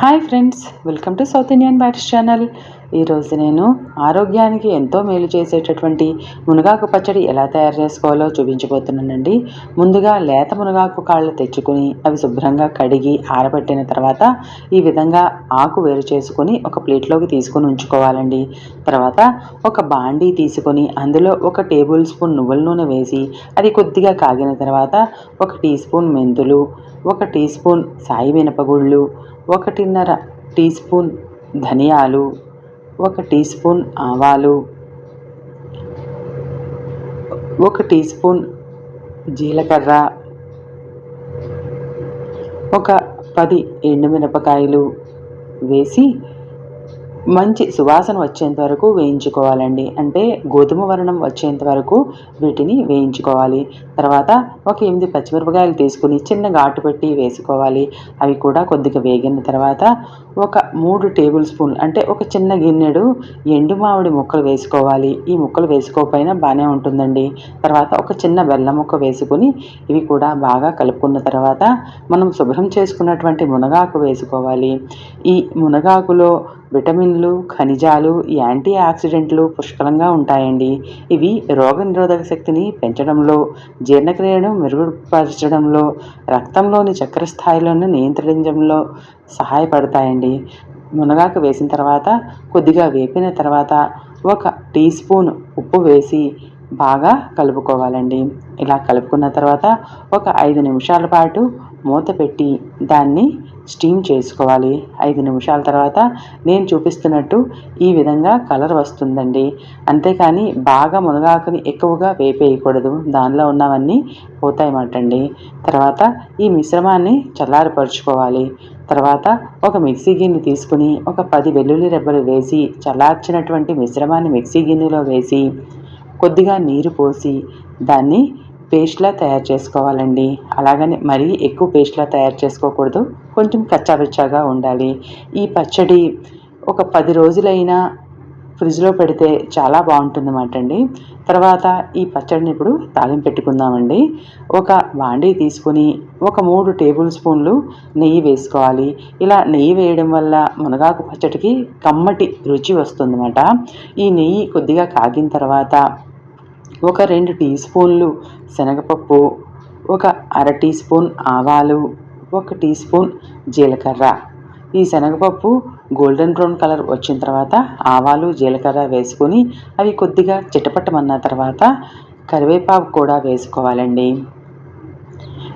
Hi friends, welcome to South Indian Bites channel. ఈరోజు నేను ఆరోగ్యానికి ఎంతో మేలు చేసేటటువంటి మునగాకు పచ్చడి ఎలా తయారు చేసుకోవాలో చూపించబోతున్నానండి. ముందుగా లేత మునగాకు కాళ్ళు తెచ్చుకొని అవి శుభ్రంగా కడిగి ఆరబెట్టిన తర్వాత ఈ విధంగా ఆకు వేరు చేసుకొని ఒక ప్లేట్లోకి తీసుకొని ఉంచుకోవాలండి. తర్వాత ఒక బాండీ తీసుకొని అందులో ఒక టేబుల్ స్పూన్ నువ్వుల నూనె వేసి అది కొద్దిగా కాగిన తర్వాత ఒక టీ స్పూన్ మెంతులు ఒక టీ స్పూన్ సాయి మినపగుళ్ళు ఒకటిన్నర టీ స్పూన్ ధనియాలు ఒక టీ స్పూన్ ఆవాలు ఒక టీ స్పూన్ జీలకర్ర ఒక పది ఎండుమిరపకాయలు వేసి మంచి సువాసన వచ్చేంత వరకు వేయించుకోవాలండి. అంటే గోధుమ వర్ణం వచ్చేంత వరకు వీటిని వేయించుకోవాలి. తర్వాత ఒక ఎనిమిది పచ్చిమిరపకాయలు తీసుకుని చిన్న ఘాటు పెట్టి వేసుకోవాలి. అవి కూడా కొద్దిగా వేగిన తర్వాత ఒక మూడు టేబుల్ స్పూన్ అంటే ఒక చిన్న గిన్నెడు ఎండు మామిడి ముక్కలు వేసుకోవాలి. ఈ ముక్కలు వేసుకోకపోయినా బాగానే ఉంటుందండి. తర్వాత ఒక చిన్న బెల్లం ముక్క వేసుకుని ఇవి కూడా బాగా కలుపుకున్న తర్వాత మనం శుభ్రం చేసుకున్నటువంటి మునగాకు వేసుకోవాలి. ఈ మునగాకులో విటమిన్లు ఖనిజాలు యాంటీ ఆక్సిడెంట్లు పుష్కలంగా ఉంటాయండి. ఇవి రోగనిరోధక శక్తిని పెంచడంలో జీర్ణక్రియను మెరుగుపరచడంలో రక్తంలోని చక్కెర స్థాయిలను నియంత్రించడంలో సహాయపడతాయండి. మునగాకు వేసిన తర్వాత కొద్దిగా వేపిన తర్వాత ఒక టీ స్పూన్ ఉప్పు వేసి బాగా కలుపుకోవాలండి. ఇలా కలుపుకున్న తర్వాత ఒక ఐదు నిమిషాల పాటు మూత పెట్టి దాన్ని స్టీమ్ చేసుకోవాలి. ఐదు నిమిషాల తర్వాత నేను చూపిస్తున్నట్టు ఈ విధంగా కలర్ వస్తుందండి. అంతేకాని బాగా మునగాకుని ఎక్కువగా వేపేయకూడదు. దానిలో ఉన్నవన్నీ పోతాయన్నమాటండి తర్వాత ఈ మిశ్రమాన్ని చల్లారపరుచుకోవాలి. తర్వాత ఒక మిక్సీ గిన్నె తీసుకుని ఒక పది వెల్లుల్లి రెబ్బలు వేసి చల్లార్చినటువంటి మిశ్రమాన్ని మిక్సీ గిన్నెలో వేసి కొద్దిగా నీరు పోసి దాన్ని పేస్ట్లా తయారు చేసుకోవాలండి. అలాగని మరీ ఎక్కువ పేస్ట్లా తయారు చేసుకోకూడదు. కొంచెం కచ్చాబిచ్చాగా ఉండాలి. ఈ పచ్చడి ఒక పది రోజులైనా ఫ్రిడ్జ్లో పెడితే చాలా బాగుంటుందన్నమాట అండి. తర్వాత ఈ పచ్చడిని ఇప్పుడు తాలింపు పెట్టుకుందామండి. ఒక బాండీ తీసుకుని ఒక మూడు టేబుల్ స్పూన్లు నెయ్యి వేసుకోవాలి. ఇలా నెయ్యి వేయడం వల్ల మునగాకు పచ్చడికి కమ్మటి రుచి వస్తుందన్నమాట. ఈ నెయ్యి కొద్దిగా కాగిన తర్వాత ఒక రెండు టీ స్పూన్లు శనగపప్పు ఒక అర టీ స్పూన్ ఆవాలు ఒక టీ స్పూన్ జీలకర్ర. ఈ శనగపప్పు గోల్డెన్ బ్రౌన్ కలర్ వచ్చిన తర్వాత ఆవాలు జీలకర్ర వేసుకొని అవి కొద్దిగా చిటపట్టమన్న తర్వాత కరివేపాకు కూడా వేసుకోవాలండి.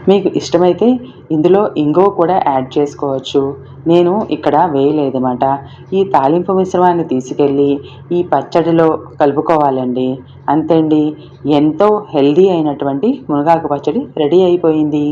మీకు ఇష్టమైతే ఇందులో ఇంగువ కూడా యాడ్ చేసుకోవచ్చు. నేను ఇక్కడ వేయలేదన్నమాట. ఈ తాలింపు మిశ్రమాన్ని తీసుకెళ్ళి ఈ పచ్చడిలో కలుపుకోవాలండి. అంతే అండి ఎంతో హెల్దీ అయినటువంటి మునగాకు పచ్చడి రెడీ అయిపోయింది.